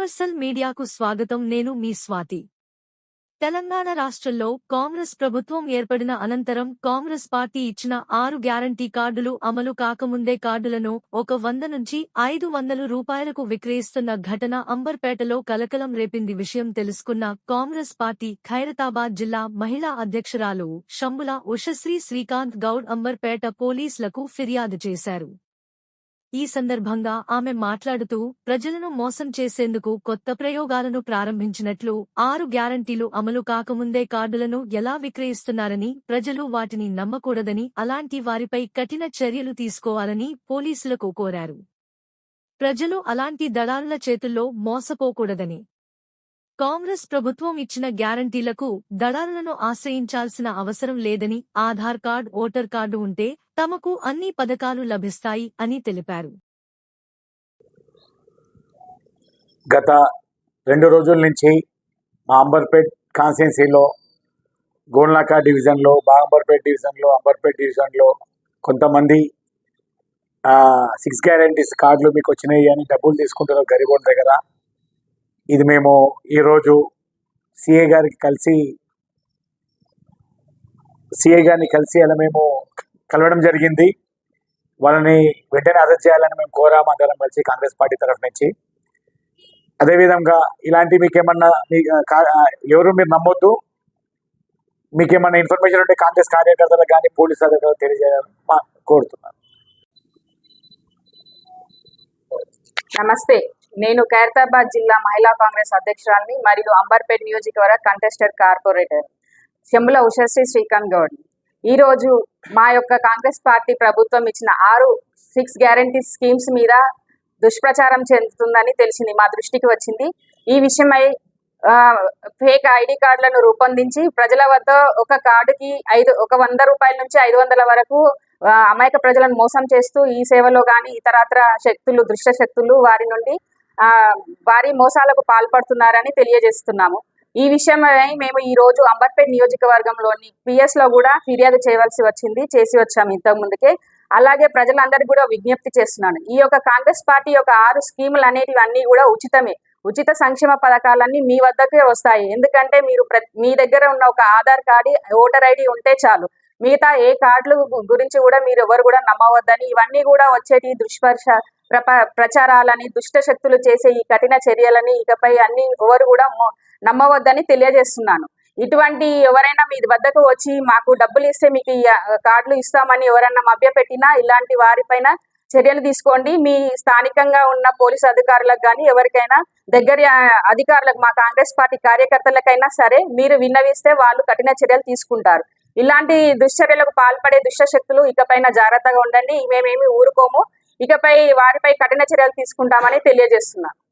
Universal మీడియాకు స్వాగతం. నేను మీ స్వాతి. తెలంగాణ రాష్ట్రంలో కాంగ్రెస్ ప్రభుత్వం ఏర్పడిన అనంతరం కాంగ్రెస్ పార్టీ ఇచ్చిన ఆరు గ్యారంటీ కార్డులు అమలు కాకముందే కార్డులను ఒక వంద నుంచి ఐదు వందల రూపాయలకు విక్రయిస్తున్న ఘటన అంబర్పేటలో కలకలం రేపింది విషయం తెలుసుకున్న కాంగ్రెస్ పార్టీ ఖైరతాబాద్ జిల్లా మహిళా అధ్యక్షురాలు షంబుల ఉషశ్రీ శ్రీకాంత్ గౌడ్ అంబర్పేట పోలీసులకు ఫిర్యాదు చేశారు. ఈ సందర్భంగా ఆమె మాట్లాడుతూ ప్రజలను మోసం చేసేందుకు కొత్త ప్రయోగాలను ప్రారంభించినట్లు ఆరు గ్యారంటీలు అమలు కాకముందే కార్డులను ఎలా విక్రయిస్తున్నారని ప్రజలు వాటిని నమ్మకూడదని అలాంటి వారిపై కఠిన చర్యలు తీసుకోవాలని పోలీసులకు కోరారు. ప్రజలు అలాంటి దళారుల చేతుల్లో మోసపోకూడదని. కాంగ్రెస్ ప్రభుత్వం ఇచ్చిన గ్యారంటీలకు దళారులను ఆశ్రయించాల్సిన అవసరం లేదని ఆధార్ కార్డ్ ఓటర్ కార్డు ఉంటే తమకు అన్ని పథకాలు లభిస్తాయి అని తెలిపారు. గత రెండు రోజుల నుంచి మా అంబర్పేట్ కాన్స్టిట్యున్సీలో గోల్నాకా డివిజన్లో బాగంబర్పేట్ డివిజన్లో అంబర్పేట్ డివిజన్లో కొంతమంది సిక్స్ గ్యారంటీస్ కార్డులు మీకు వచ్చినాయి అని డబ్బులు తీసుకుంటున్నారు గరీబోళ్ళ దగ్గర ఇది మేము ఈరోజు సిఏ గారికి కలిసి సిఏ గారిని కలిసి అలా మేము కలవడం జరిగింది. వాళ్ళని వెంటనే అరెస్ట్ చేయాలని మేము కోరాము అందరం కలిసి కాంగ్రెస్ పార్టీ తరఫు నుంచి. అదేవిధంగా ఇలాంటి మీకేమన్నా మీ కా- ఎవరు మీరు నమ్మొద్దు. మీకేమన్నా ఇన్ఫర్మేషన్ ఉంటే కాంగ్రెస్ కార్యకర్తలకు కానీ పోలీసు అధికారులకు తెలియజేయాలని మా- కోరుతున్నాను నమస్తే. నేను ఖైరతాబాద్ జిల్లా మహిళా కాంగ్రెస్ అధ్యక్షురాలని మరియు అంబర్పేట్ నియోజకవర్గ కంటెస్టెడ్ కార్పొరేటర్. శంబుల ఉషశ్రీ శ్రీకాంత్ గౌడ్. ఈ రోజు మా యొక్క కాంగ్రెస్ పార్టీ ప్రభుత్వం ఇచ్చిన ఆరు సిక్స్ గ్యారంటీ స్కీమ్స్ మీద దుష్ప్రచారం చెందుతుందని తెలిసింది మా దృష్టికి వచ్చింది. ఈ విషయమై ఫేక్ ఐడి కార్డులను రూపొందించి ప్రజల వద్ద ఒక కార్డుకి ఐదు ఒక వంద రూపాయల నుంచి ఐదు వందల వరకు అమాయక ప్రజలను మోసం చేస్తూ ఈ సేవలో కానీ ఇతరత్ర శక్తులు దృష్ట శక్తులు వారి నుండి భారీ వారి మోసాలకు పాల్పడుతున్నారని తెలియజేస్తున్నాము. ఈ విషయమై మేము ఈ రోజు అంబర్పేట్ నియోజకవర్గంలోని పిఎస్లో కూడా ఫిర్యాదు చేయవలసి వచ్చింది చేసి వచ్చాము ఇంతకు ముందుకే. అలాగే ప్రజలందరికీ కూడా విజ్ఞప్తి చేస్తున్నాను. ఈ యొక్క కాంగ్రెస్ పార్టీ యొక్క ఆరు స్కీములు అనేటివి అన్ని కూడా ఉచితమే. ఉచిత సంక్షేమ పథకాలన్నీ మీ వద్దకే వస్తాయి. ఎందుకంటే మీరు మీ దగ్గర ఉన్న ఒక ఆధార్ కార్డు ఓటర్ ఐడి ఉంటే చాలు. మిగతా ఏ కార్డులు గురించి కూడా మీరు ఎవరు కూడా నమ్మవద్దని ఇవన్నీ కూడా వచ్చేటి దుష్పర్శ ప్రప ప్రచారాలని దుష్ట శక్తులు చేసే ఈ కఠిన చర్యలని ఇకపై అన్ని ఎవరు కూడా నమ్మవద్దని తెలియజేస్తున్నాను. ఇటువంటి ఎవరైనా మీ వద్దకు వచ్చి మాకు డబ్బులు ఇస్తే మీకు ఈ కార్డులు ఇస్తామని ఎవరైనా మభ్యపెట్టినా ఇలాంటి వారిపైన చర్యలు తీసుకోండి. మీ స్థానికంగా ఉన్న పోలీసు అధికారులకు కానీ ఎవరికైనా దగ్గర అధికారులకు మా కాంగ్రెస్ పార్టీ కార్యకర్తలకైనా సరే మీరు విన్నవిస్తే వాళ్ళు కఠిన చర్యలు తీసుకుంటారు. ఇలాంటి దుశ్చర్యలకు పాల్పడే దుష్టశక్తులు ఇకపైన జాగ్రత్తగా ఉండండి. మేమేమి ఊరుకోము. ఇకపై వారిపై కఠిన చర్యలు తీసుకుంటామని తెలియజేస్తున్నాను.